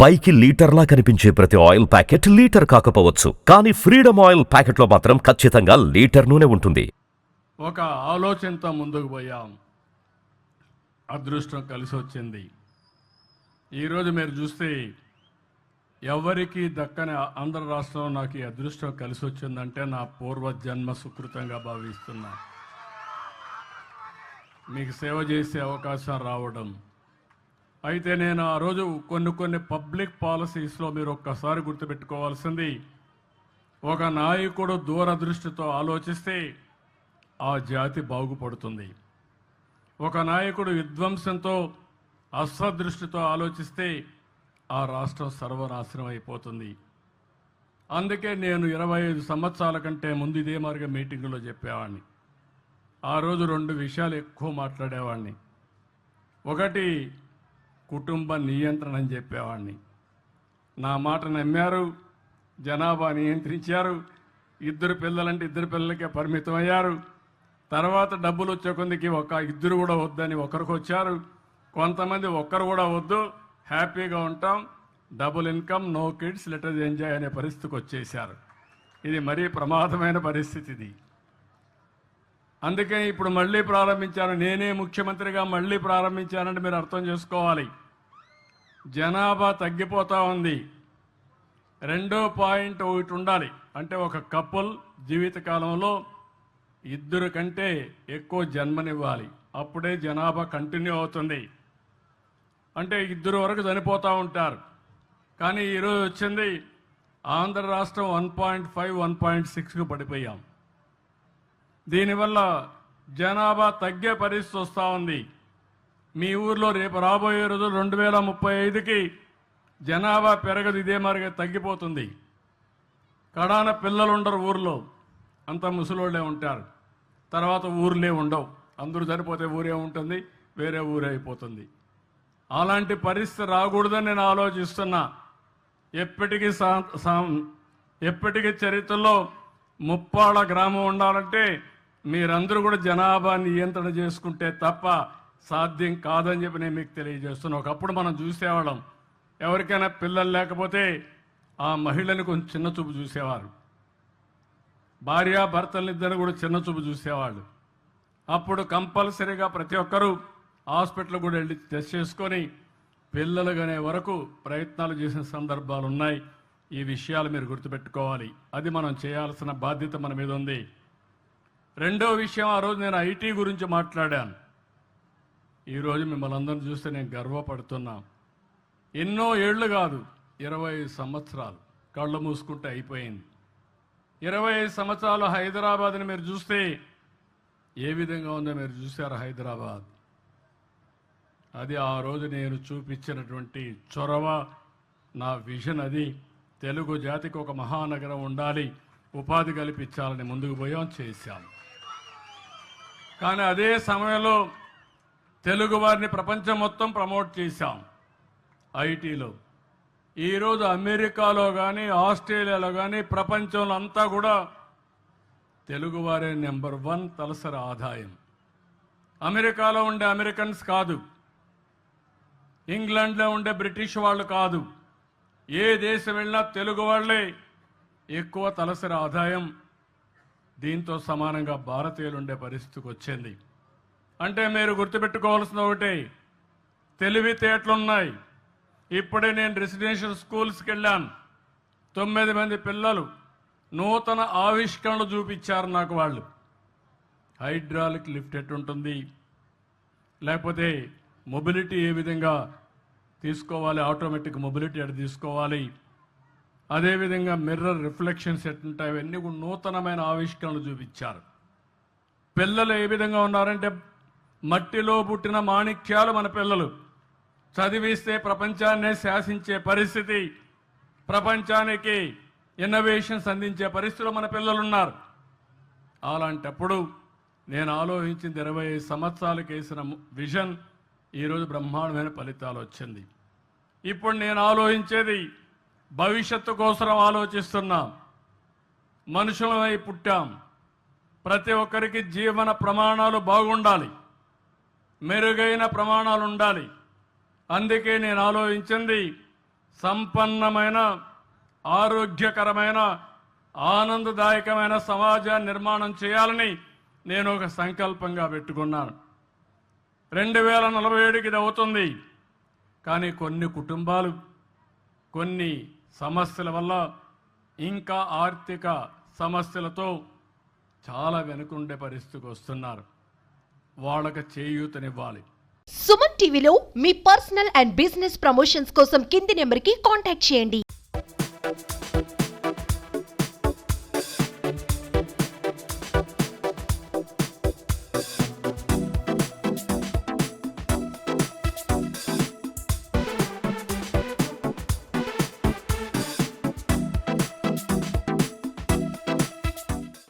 పైకి లీటర్లా కనిపించే ప్రతి ఆయిల్ ప్యాకెట్ లీటర్ కాకపోవచ్చు. కానీ ఫ్రీడమ్ ఆయిల్ ప్యాకెట్లో మాత్రం ఖచ్చితంగా లీటర్ నూనె ఉంటుంది. ఒక ఆలోచనతో ముందుకు పోయాం. అదృష్టం కలిసి వచ్చింది ఈరోజు మీరు చూస్తే ఎవరికి దక్కని ఆంధ్ర రాష్ట్రంలో నాకు ఈ అదృష్టం కలిసి వచ్చిందంటే నా పూర్వ జన్మ సుకృతంగా భావిస్తున్నా. మీకు సేవ చేసే అవకాశం రావడం అయితే నేను ఆ రోజు కొన్ని కొన్ని పబ్లిక్ పాలసీస్లో మీరు ఒక్కసారి గుర్తుపెట్టుకోవాల్సింది. ఒక నాయకుడు దూరదృష్టితో ఆలోచిస్తే ఆ జాతి బాగుపడుతుంది. ఒక నాయకుడు విధ్వంసంతో అస్వదృష్టితో ఆలోచిస్తే ఆ రాష్ట్రం సర్వనాశనం అయిపోతుంది. అందుకే నేను ఇరవై ఐదు సంవత్సరాల కంటే ముందు ఇదే మార్గం మీటింగులో చెప్పేవాడిని ఆ రోజు రెండు విషయాలు ఎక్కువ మాట్లాడేవాడిని ఒకటి కుటుంబ నియంత్రణ అని చెప్పేవాడిని. నా మాట నమ్మారు జనాభా నియంత్రించారు ఇద్దరు పిల్లలంటే ఇద్దరు పిల్లలకే పరిమితం అయ్యారు. తర్వాత డబ్బులు వచ్చే కొందికి ఒక ఇద్దరు కూడా వద్దని ఒకరికి వచ్చారు. కొంతమంది ఒక్కరు కూడా వద్దు హ్యాపీగా ఉంటాం double income no kids later enjoy అనే పరిస్థితికి వచ్చేసారు ఇది మరీ ప్రమాదమైన పరిస్థితి ఇది. అందుకే ఇప్పుడు మళ్ళీ ప్రారంభించాను. నేనే ముఖ్యమంత్రిగా మళ్ళీ ప్రారంభించానంటే మీరు అర్థం చేసుకోవాలి. జనాభా తగ్గిపోతూ ఉంది. రెండో పాయింట్ ఒకటి ఉండాలి. అంటే ఒక కపుల్ జీవితకాలంలో ఇద్దరు కంటే ఎక్కువ జన్మనివ్వాలి. అప్పుడే జనాభా కంటిన్యూ అవుతుంది. అంటే ఇద్దరు వరకు చనిపోతూ ఉంటారు. కానీ ఈరోజు వచ్చింది ఆంధ్ర రాష్ట్రం one point five one point సిక్స్కి పడిపోయాం. దీనివల్ల జనాభా తగ్గే పరిస్థితి వస్తూ ఉంది. మీ ఊర్లో రేపు రాబోయే రోజులు రెండు వేల ముప్పై ఐదుకి జనాభా పెరగదు ఇదే మరిగా తగ్గిపోతుంది. కడాన పిల్లలు ఉండరు ఊర్లో. అంత ముసలోళ్ళే ఉంటారు. తర్వాత ఊర్లే ఉండవు. అందరూ చనిపోతే ఊరే ఉంటుంది వేరే ఊరే అయిపోతుంది. అలాంటి పరిస్థితి రాకూడదని నేను ఆలోచిస్తున్నా. ఎప్పటికీ సా- ఎప్పటికీ చరిత్రలో ముప్పాళ్ళ గ్రామం ఉండాలంటే మీరందరూ కూడా జనాభా నియంత్రణ చేసుకుంటే తప్ప సాధ్యం కాదని చెప్పి నేను మీకు తెలియజేస్తున్నాను ఒకప్పుడు మనం చూసేవాళ్ళం. ఎవరికైనా పిల్లలు లేకపోతే ఆ మహిళని కొంచెం చిన్న చూపు చూసేవారు. భార్య భర్తలిద్దరు కూడా చిన్న చూపు చూసేవాళ్ళు. అప్పుడు కంపల్సరీగా ప్రతి ఒక్కరూ హాస్పిటల్ కూడా వెళ్ళి టెస్ట్ చేసుకొని పిల్లలు కనే వరకు ప్రయత్నాలు చేసిన సందర్భాలు ఉన్నాయి. ఈ విషయాలు మీరు గుర్తుపెట్టుకోవాలి. అది మనం చేయాల్సిన బాధ్యత మన మీద ఉంది. రెండో విషయం ఆ రోజు నేను ఐటీ గురించి మాట్లాడాను. ఈరోజు మిమ్మల్ని అందరిని చూస్తే నేను గర్వపడుతున్నా. ఎన్నో ఏళ్ళు కాదు ఇరవై సంవత్సరాలు. కళ్ళు మూసుకుంటే అయిపోయింది. ఇరవై ఐదు సంవత్సరాలు హైదరాబాద్ని మీరు చూస్తే ఏ విధంగా ఉందో మీరు చూశారు హైదరాబాద్? అది ఆ రోజు నేను చూపించినటువంటి చొరవ నా విజన్ అది. తెలుగు జాతికి ఒక మహానగరం ఉండాలి ఉపాధి కల్పించాలని ముందుకు పోయాం చేశాం. కానీ అదే సమయంలో తెలుగు వారిని ప్రపంచం మొత్తం ప్రమోట్ చేశాం. ఐటీలో. ఈరోజు అమెరికాలో కానీ ఆస్ట్రేలియాలో కానీ ప్రపంచంలో అంతా కూడా తెలుగువారే నెంబర్ వన్ తలసరి ఆదాయం. అమెరికాలో ఉండే అమెరికన్స్ కాదు. ఇంగ్లాండ్లో ఉండే బ్రిటిష్ వాళ్ళు కాదు. ఏ దేశం వెళ్ళినా తెలుగు వాళ్ళే ఎక్కువ తలసరి ఆదాయం. దీంతో సమానంగా భారతీయులు ఉండే పరిస్థితికి వచ్చింది. అంటే మీరు గుర్తుపెట్టుకోవాల్సిన ఒకటి. తెలివితేటలున్నాయి ఇప్పుడే నేను రెసిడెన్షియల్ స్కూల్స్కి వెళ్ళాను. తొమ్మిది మంది పిల్లలు నూతన ఆవిష్కరణలు చూపించారు నాకు వాళ్ళు. హైడ్రాలిక్ లిఫ్ట్ ఎట్టుంటుంది? లేకపోతే మొబిలిటీ ఏ విధంగా తీసుకోవాలి? ఆటోమేటిక్ మొబిలిటీ ఎటు తీసుకోవాలి? అదేవిధంగా మిర్రర్ రిఫ్లెక్షన్స్ ఎట్టుంటాయి అవన్నీ కూడా నూతనమైన ఆవిష్కరణలు చూపించారు. పిల్లలు ఏ విధంగా ఉన్నారంటే మట్టిలో పుట్టిన మాణిక్యాలు మన పిల్లలు. చదివిస్తే ప్రపంచాన్నే శాసించే పరిస్థితి ప్రపంచానికి ఇన్నోవేషన్స్ అందించే పరిస్థితిలో మన పిల్లలు ఉన్నారు అలాంటప్పుడు నేను ఆలోచించింది ఇరవై ఐదు సంవత్సరాలకు వేసిన విజన్ ఈరోజు బ్రహ్మాండమైన ఫలితాలు వచ్చింది. ఇప్పుడు నేను ఆలోచించేది భవిష్యత్తు కోసం ఆలోచిస్తున్నాం. మనుషులమై పుట్టాం. ప్రతి ఒక్కరికి జీవన ప్రమాణాలు బాగుండాలి. మెరుగైన ప్రమాణాలు ఉండాలి అందుకే నేను ఆలోచించింది సంపన్నమైన ఆరోగ్యకరమైన ఆనందదాయకమైన సమాజాన్ని నిర్మాణం చేయాలని నేను ఒక సంకల్పంగా పెట్టుకున్నాను. రెండు వేల నలభై ఏడుకి ఇది అవుతుంది. కానీ కొన్ని కుటుంబాలు కొన్ని సమస్యల వల్ల ఇంకా ఆర్థిక సమస్యలతో చాలా వెనుకుండే పరిస్థితికి వస్తున్నారు. వాళ్ళకి చేయూతనివ్వాలి. సుమన్ టీవీలో మీ పర్సనల్ అండ్ బిజినెస్ ప్రమోషన్స్ కోసం కింది నెంబర్కి కాంటాక్ట్ చేయండి.